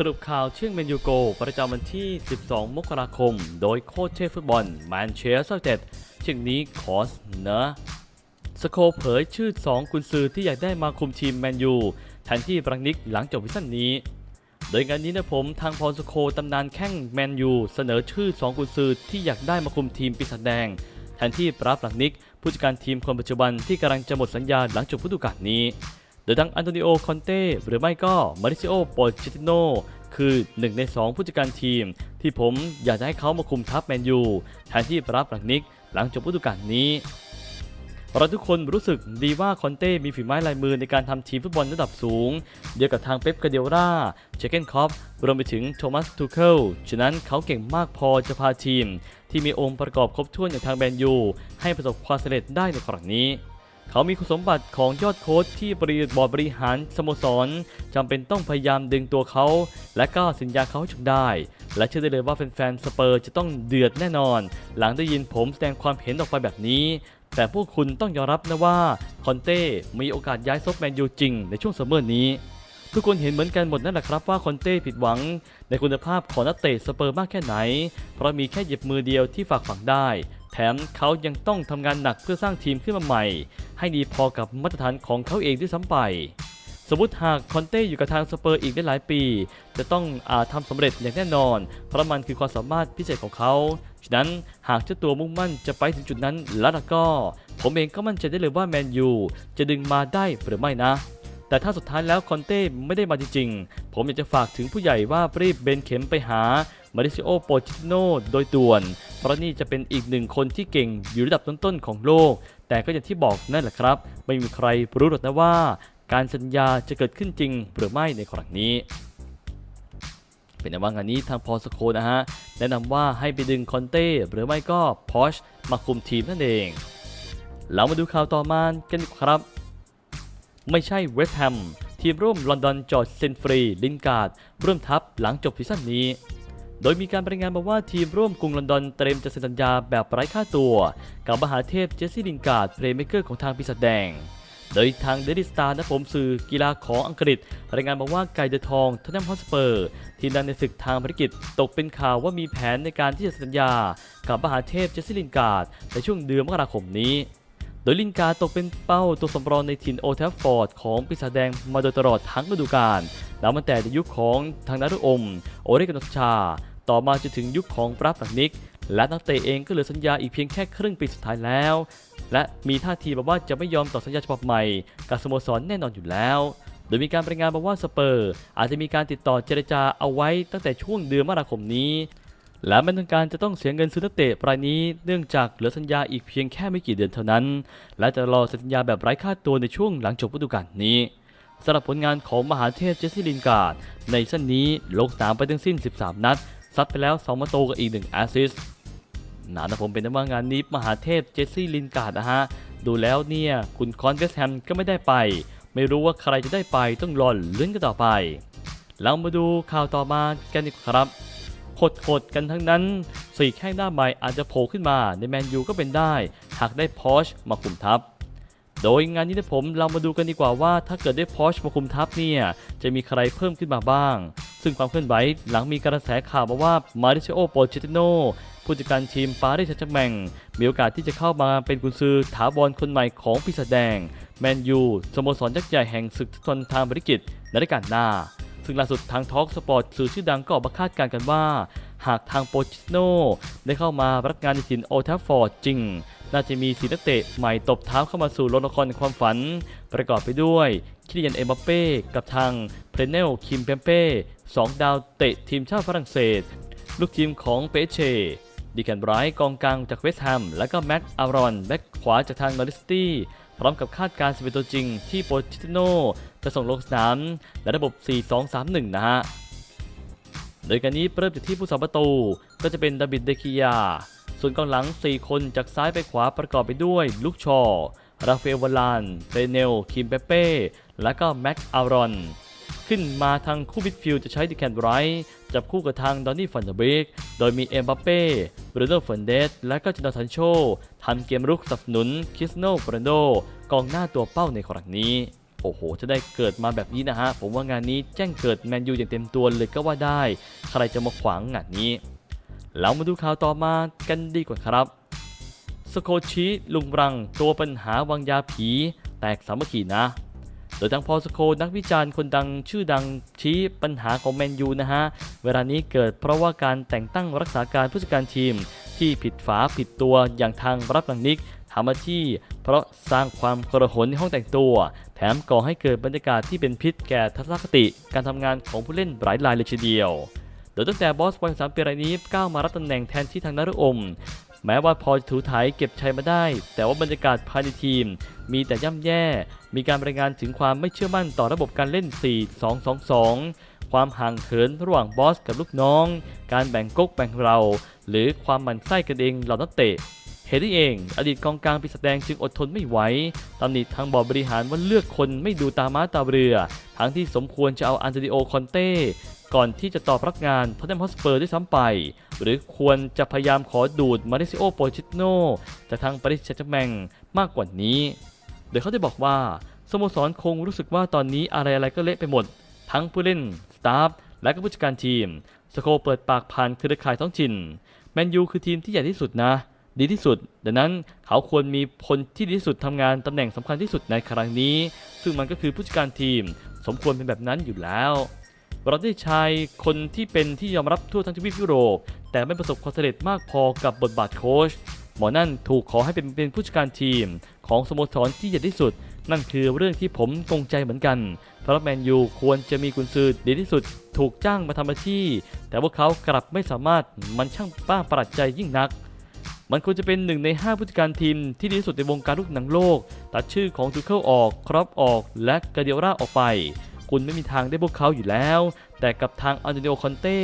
สรุปข่าวเชื่องเมนยูโก ประจำวันที่ 12 มกราคม โดยโค้ชเทพฟุตบอลแมนเชสเตอร์เจ็ดเช่นนี้คอสเนะสโคเผยชื่อ 2 กุนซือที่อยากได้มาคุมทีมแมนยูแทนที่บรังนิกหลังจบวิสันนี้ โดยงานนี้นะผมทางพรสโคตำนานแข้งแมนยูเสนอชื่อ 2 กุนซือที่อยากได้มาคุมทีมปีศาจแดงแทนที่ปราบหลังนิกผู้จัดการทีมคนปัจจุบันที่กำลังจะหมดสัญญาหลังจบฤดูกาลนี้ ดยทั้งอันโตนิโอ คอนเต้ หรือไม่ก็มาริซิโอโปเชติโน คือหนึ่งใน 2 ผู้จัดการทีม ที่ผมอยากจะให้เขามาคุมทัพแมนยูแทนที่รับหลังนิกหลังจบฤดูกาลนี้ เราทุกคนรู้สึกดีว่าคอนเต้มีฝีไม้ลายมือในการทำทีมฟุตบอลระดับสูง เดียวกับทางเป๊ปกาเดียราเจเกนคอปรวมไปถึงโทมัส ทูเคิล ฉะนั้นเขาเก่งมากพอจะพาทีม ที่มีองค์ประกอบครบถ้วนอย่างทางแมนยูให้ประสบความสำเร็จได้ในครั้งนี้ เขามีคุณสมบัติของยอดโค้ชที่บริบอร์ดบริหารสโมสรจำเป็นต้องพยายามดึงตัวเขา และก็สัญญาเขาให้จงได้ และเชื่อได้เลยว่าแฟนๆสเปอร์จะต้องเดือดแน่นอน หลังได้ยินผมแสดงความเห็นออกไปแบบนี้ แต่พวกคุณต้องยอมรับนะว่าคอนเต้มีโอกาสย้ายซบแมนยูจริงในช่วงซัมเมอร์นี้ทุกคนเห็นเหมือนกันหมดนั่นแหละครับว่าคอนเต้ผิดหวัง ในคุณภาพของนักเตะสเปอร์มากแค่ไหน เพราะมีแค่หยิบมือเดียวที่ฝากฝังได้ ถมเขายังต้องทำงานหนักเพื่อสร้างทีมขึ้นมาใหม่ ให้ดีพอกับมาตรฐานของเขาเองด้วยซ้ำไป สมมติหากคอนเต้อยู่กับทางสเปอร์อีกได้หลายปี จะต้องอาจทำสำเร็จอย่างแน่นอน เพราะมันคือความสามารถพิเศษของเขา ฉะนั้นหากเจ้าตัวมุ่งมั่นจะไปถึงจุดนั้นแล้วล่ะก็ ผมเองก็มั่นใจได้เลยว่าแมนยูจะดึงมาได้หรือไม่นะแต่ถ้าสุดท้ายแล้วคอนเต้ไม่ได้มาจริงๆ ผมอยากจะฝากถึงผู้ใหญ่ว่ารีบเบนเข็มไปหา มาริซิโอ โปจิโนโดยด่วน เพราะนี่จะเป็นอีกหนึ่งคนที่เก่งอยู่ระดับต้นๆของโลก แต่ก็อย่างที่บอกนั่นแหละครับ ไม่มีใครรู้หรอกนะว่า การสัญญาจะเกิดขึ้นจริงหรือไม่ในครั้งนี้ เป็นในว่างานนี้ทางพอสโคนะฮะ แนะนำว่าให้ไปดึงคอนเต้หรือไม่ก็พอชมาคุมทีมนั่นเองเรามาดูข่าวต่อมากันครับ ไม่ใช่เวสต์แฮมทีมร่วมลอนดอนจอร์จเซนฟรี ลินการ์ดร่วมทัพหลังจบซีซั่นนี้ โดยมีการรายงานมาว่าทีมร่วมกรุงลอนดอนเตรียมจะเซ็นสัญญาแบบไร้ค่าตัว กับมหาเทพเจสซี่ลินการ์ดเพลย์เมเกอร์ของทางปีศาจแดง โดยทางเดลิสตาร์นะผมสื่อกีฬาของอังกฤษ รายงานมาว่าไก่เดอทองทันแนมฮอสเปอร์ ทีมดังในศึกทางภารกิจตกเป็นข่าวว่ามีแผนในการที่จะเซ็นสัญญา กับมหาเทพเจสซี่ลินการ์ดในช่วงเดือนมกราคมนี้ ดยลินการ์ตกเป็นเป้าตัวสำรองในถิ่นโอเทฟฟอร์ดของปีศาจแดงมาโดยตลอดทั้งฤดูกาลนับตั้งแต่ในยุคของทางนารุอม โอเรกานชา ต่อมาจนถึงยุคของปราบหลักนิก และนักเตะเองก็เหลือสัญญาอีกเพียงแค่ครึ่งปีสุดท้ายแล้ว และมีท่าทีแบบว่าจะไม่ยอมต่อสัญญาฉบับใหม่กับสโมสรแน่นอนอยู่แล้ว โดยมีการรายงานมาว่าสเปอร์ อาจจะมีการติดต่อเจรจาเอาไว้ตั้งแต่ช่วงเดือนมกราคมนี้ และไม่ต้องการจะต้องเสียเงินซื้อนักเตะรายนี้เนื่องจากเหลือสัญญาอีกเพียงแค่ไม่กี่เดือนเท่านั้น และจะรอสัญญาแบบไร้ค่าตัวในช่วงหลังจบฤดูกาลนี้สำหรับผลงานของมหาเทพเจสซี่ลินการ์ดในสั้นนี้ลงสนามไปทั้งสิ้น 13 นัด ซัดไปแล้ว 2 ประตูกับอีก 1 แอสซิสต์หนานะผมเป็นนักว่างานนี้มหาเทพเจสซี่ลินการ์ดนะฮะ ดูแล้วเนี่ย คุณคอนเวสแฮมก็ไม่ได้ไป ไม่รู้ว่าใครจะได้ไปต้องรอลุ้นกันต่อไปเรามาดูข่าวต่อมากันดีกว่าครับ โหดๆกันทั้งนั้นสี่แข้งหน้าใหม่อาจจะโผล่ขึ้นมาในแมนยูก็เป็นได้ หากได้พอชมาคุมทัพ โดยงานนี้นะผมเรามาดูกันดีกว่าว่า ถ้าเกิดได้พอชมาคุมทัพเนี่ยจะมีใครเพิ่มขึ้นมาบ้าง ซึ่งความเคลื่อนไหวหลังมีกระแสข่าวมาว่ามาริเชโอโปเชติโนผู้จัดการทีมปารีสแซงต์แมงมีโอกาสที่จะเข้ามาเป็นกุนซือถาวรคนใหม่ของปีศาจแดงแมนยูสโมสรยักษ์ใหญ่แห่งศึกฟุตบอลทางบริกิตในรายการหน้า ซึ่งล่าสุดทางทอล์กสปอร์ตสื่อชื่อดังก็ออกมาคาดการณ์กันว่า หากทางโปชิโนได้เข้ามารับงานในถิ่นโอทัฟฟอร์ดจริง น่าจะมีสีนักเตะใหม่ตบเท้าเข้ามาสู่โรงละครความฝัน ประกอบไปด้วยคิริยันเอมบัปเป้กับทางเพรเนลคิมเปมเป้สองดาวเตะทีมชาติฝรั่งเศส ลูกทีมของเปเชดีแคนไบรท์กองกลางจากเวสต์แฮม และก็แม็กอารอน แบ็กขวาจากทางนอริสตี้ พร้อมกับคาดการณ์11ตัวจริงที่โปชิโน จะส่งลงสนามในระบบ 4-2-3-1 นะฮะ โดยการนี้เริ่มจากที่ผู้สาประตูก็จะเป็นดาบิดเดคิยา ส่วนกองหลัง 4 คนจากซ้ายไปขวาประกอบไปด้วยลุกชอ ราฟเอลวาลานเรเนล คิมเปเป้ และก็แม็ก อารอน ขึ้นมาทางคู่มิดฟิลด์จะใช้ดิแคนไรท์จับคู่กับทางดอนนี่ฟันเดเบกโดยมีเอ็มบัปเป้บรูโน่เฟนเดส และก็จนาทันโชทำเกมรุกสนับสนุน คิสโนโรนัลโด กองหน้าตัวเป้าในครั้งนี้ โอ้โห จะได้เกิดมาแบบนี้นะฮะ ผมว่างานนี้แจ้งเกิดแมนยูอย่างเต็มตัวเลยก็ว่าได้ ใครจะมาขวางงานนี้ เรามาดูข่าวต่อมากันดีกว่าครับ สโคชิลุงรัง ตัวปัญหาวางยาผี แตกสามัคคีนะ โดยทางพอสโคนักวิจารณ์คนดังชื่อดังชี้ปัญหาของแมนยูนะฮะ เวลานี้เกิดเพราะว่าการแต่งตั้งรักษาการผู้จัดการทีมที่ผิดฝาผิดตัวอย่างทางรับหลังนิก ทำหน้าที่ เพราะสร้างความกระหนในห้องแต่งตัว แถมก่อให้เกิดบรรยากาศที่เป็นพิษแก่ทัศนคติ การทำงานของผู้เล่นหลายรายเลยทีเดียว โดยตั้งแต่บอสวัยสามปีรายนี้ก้าวมารับตำแหน่งแทนที่ทางนฤอม แม้ว่าพอถูถ่ายเก็บชัยมาได้ แต่ว่าบรรยากาศภายในทีม มีแต่ย่ำแย่ มีการรายงานถึงความไม่เชื่อมั่นต่อระบบการเล่น 4-2-2-2ความห่างเหินระหว่างบอสกับลูกน้อง การแบ่งก๊กแบ่งเรา หรือความหมั่นไส้กันเองเหล่านักเตะ เหตุนี้เอง อดีตกองกลางปีศาจแดงจึงอดทนไม่ไหวตำหนิทางบอร์ดบริหารว่าเลือกคนไม่ดูตาม้าตาเรือ ทั้งที่สมควรจะเอาอันเตดิโอคอนเต้ก่อนที่จะตอบรับงานทอตแนมฮอสเปอร์ด้วยซ้ำไป หรือควรจะพยายามขอดูดมาริซิโอโปชิโนจากทางปาริสแซงต์แชร์แมงมากกว่านี้ โดยเขาได้บอกว่า สโมสรคงรู้สึกว่าตอนนี้อะไรๆก็เละไปหมด ทั้งผู้เล่น สตาฟ และก็ผู้จัดการทีม สโคเปิดปากผ่านเครือข่ายท้องถิ่น แมนยูคือทีมที่ใหญ่ที่สุดนะ ดีที่สุด ดังนั้นเขาควรมีคนที่ดีที่สุดทำงานตำแหน่งสำคัญที่สุดในครั้งนี้ ซึ่งมันก็คือผู้จัดการทีม สมควรเป็นแบบนั้นอยู่แล้วเราได้ชายคนที่เป็นที่ยอมรับทั่วทั้งทวีปยุโรป แต่ไม่ประสบความสำเร็จมากพอกับบทบาทโค้ชหมอนั่นถูกขอให้เป็นเป็นผู้จัดการทีม ของสโมสรที่ใหญ่ที่สุด นั่นคือเรื่องที่ผมกงใจเหมือนกัน เพราะแมนยูควรจะมีกุนซือดีที่สุด ถูกจ้างมาทำหน้าที่ แต่พวกเขากลับไม่สามารถมันช่างป้าประหลาดใจยิ่งนัก มันควรจะเป็นหนึ่งใน 5 ผู้จัดการทีมที่ดีที่สุดในวงการลูกหนังโลก ตัดชื่อของทูเคิลออก ครอปออก และกาเดียร่าออกไป คุณไม่มีทางได้พวกเขาอยู่แล้ว แต่กับทางอันโตนิโอคอนเต้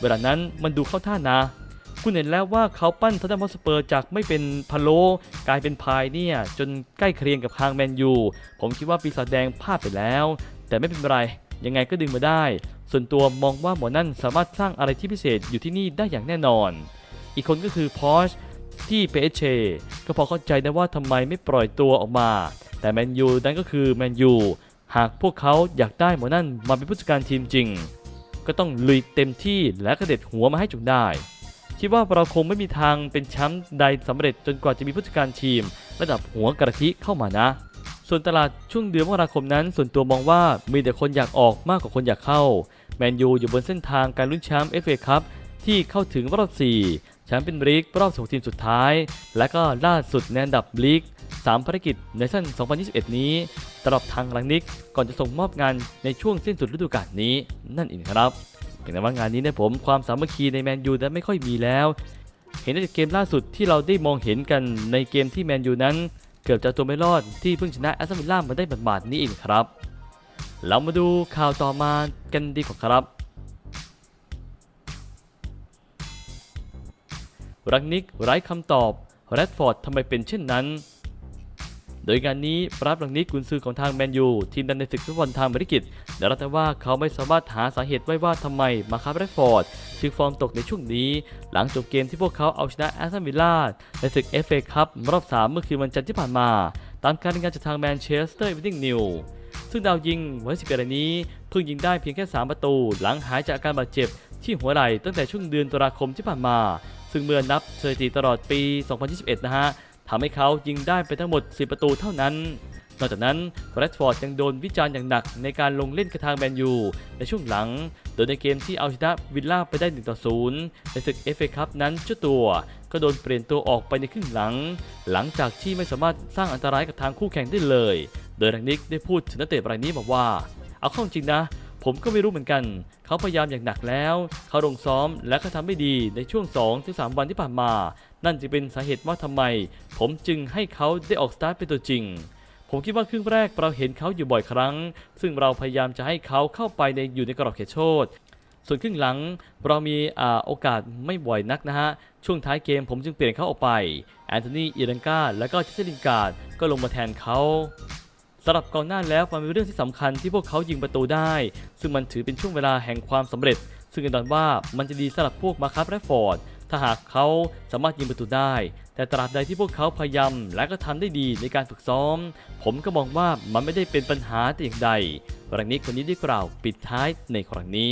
เวลานั้นมันดูเข้าท่านะคุณเห็นแล้วว่าเขาปั้นทัตตัมอสเปอร์จากไม่เป็นพะโลกลายเป็นพายเนี่ยจนใกล้เคียงกับทางแมนยูผมคิดว่าปีศาจแดงพลาดไปแล้ว แต่ไม่เป็นไร ยังไงก็ดึงมาได้ ส่วนตัวมองว่าหมอนั่นสามารถสร้างอะไรที่พิเศษอยู่ที่นี่ได้อย่างแน่นอน อีกคนก็คือพอช ที่เปเชก็พอเข้าใจได้ว่าทำไมไม่ปล่อยตัวออกมา แต่แมนยูนั้นก็คือแมนยูหากพวกเขาอยากได้หมอนั่นมาเป็นผู้จัดการทีมจริง ก็ต้องลุยเต็มที่และกระเด็ดหัวมาให้จงได้ คิดว่าเราคงไม่มีทางเป็นแชมป์ใดสำเร็จจนกว่าจะมีผู้จัดการทีม ระดับหัวกระทิเข้ามานะ ส่วนตลาดช่วงเดือนมกราคมนั้น ส่วนตัวมองว่ามีแต่คนอยากออกมากกว่าคนอยากเข้าแมนยูอยู่บนเส้นทางการลุ้นแชมป์เอฟเอคัพที่เข้าถึงรอบ4 แชมป์เป็นลีกรอบสองทีมสุดท้าย และก็ล่าสุดในอันดับลีก 3 ภารกิจในซั่น2021 นี้ตลอดทางลังนิกก่อนจะส่งมอบงานในช่วงสิ้นสุดฤดูกาลนี้นั่นเองครับถึงแม้ว่างานนี้นะผมความสามัคคีในแมนยูนั้นไม่ค่อยมีแล้ว เห็นได้จากเกมล่าสุดที่เราได้มองเห็นกันในเกมที่แมนยูนั้น เกือบจะตัวไม่รอดที่เพิ่งชนะแอสตันวิลล่ามาได้บาดๆนี้เองครับ เรามาดูข่าวต่อมากันดีกว่าครับ รักนิกไร้คำตอบแรดฟอร์ดทำไมเป็นเช่นนั้น โดยงานนี้ปรับรังนิกกุนซือของทางแมนยู ทีมดันในศึกฟุตบอลทางบริกิตได้รับแต่ว่าเขาไม่สามารถหาสาเหตุไว้ว่าทำไมมาคาแรดฟอร์ดจึงฟอร์มตกในช่วงนี้ หลังจบเกมที่พวกเขาเอาชนะแอสตันวิลล่าในศึก FA คัพรอบ 3 เมื่อคืนวันจันทร์ที่ผ่านมา ตามการรายงานจากทางแมนเชสเตอร์อีวินิ่งนิวซึ่งดาวยิงวัย11รายนี้เพิ่งยิงได้เพียงแค่ 3 ประตู หลังหายจากอาการบาดเจ็บที่หัวไหล่ตั้งแต่ช่วงเดือนตุลาคมที่ผ่านมา ซึ่งเมื่อนับสถิติตลอดปี 2021 นะฮะทำให้เขายิงได้ไปทั้งหมด 10 ประตูเท่านั้น นอกจากนั้นแรดฟอร์ดยังโดนวิจารณ์อย่างหนักในการลงเล่นกระทางแมนยูในช่วงหลัง โดยในเกมที่เอาชนะวิลล่าไปได้1ต่อ0ในศึก FA คัพนั้นเจ้าตัว ก็โดนเปลี่ยนตัวออกไปในครึ่งหลัง หลังจากที่ไม่สามารถสร้างอันตรายกับทางคู่แข่งได้เลย โดยรังนิกได้พูดถึงนักเตะรายนี้บอกว่า เอาเข้าจริงนะ ผมก็ไม่รู้เหมือนกัน เขาพยายามอย่างหนักแล้ว เขาลงซ้อมและก็ทำไม่ดีในช่วง2-3วันที่ผ่านมา นั่นจึงเป็นสาเหตุว่าทำไม ผมจึงให้เขาได้ออกสตาร์ทเป็นตัวจริง ผมคิดว่าครึ่งแรกเราเห็นเขาอยู่บ่อยครั้ง ซึ่งเราพยายามจะให้เขาเข้าไปในอยู่ในกรอบเขตโทษส่วนครึ่งหลังเรามีอโอกาสไม่บ่อยนักนะฮะ ช่วงท้ายเกมผมจึงเปลี่ยนเขาออกไป แอนโทนีอิรังกาและก็เจสลินการ์ดก็ลงมาแทนเขา สำหรับกองหน้าแล้วมันเป็นเรื่องที่สำคัญที่พวกเขายิงประตูได้ ซึ่งมันถือเป็นช่วงเวลาแห่งความสำเร็จ ซึ่งแน่นอนว่ามันจะดีสำหรับพวกมาคับและฟอร์ดถ้าหากเขาสามารถยิงประตูได้ แต่ตราบใดที่พวกเขาพยายามและก็ทำได้ดีในการฝึกซ้อม ผมก็มองว่ามันไม่ได้เป็นปัญหาแต่อย่างใดครั้งนี้คนนี้ได้กล่าวปิดท้ายในครั้งนี้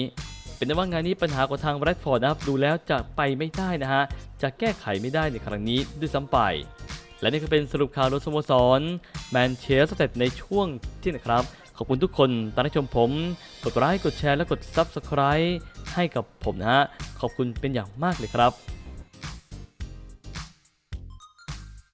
เป็นว่างานนี้ปัญหาของทางแรดฟอร์ดนะครับดูแล้วจะไปไม่ได้นะฮะจะแก้ไขไม่ได้ในครั้งนี้ด้วยซ้ำไป และนี่ก็เป็นสรุปข่าวรถสโมสรแมนเชสเตอร์ในช่วงที่นะครับ ขอบคุณทุกคนตามที่ชมผม กดไลค์กดแชร์และกด Subscribe ให้กับผมนะฮะ ขอบคุณเป็นอย่างมากเลยครับ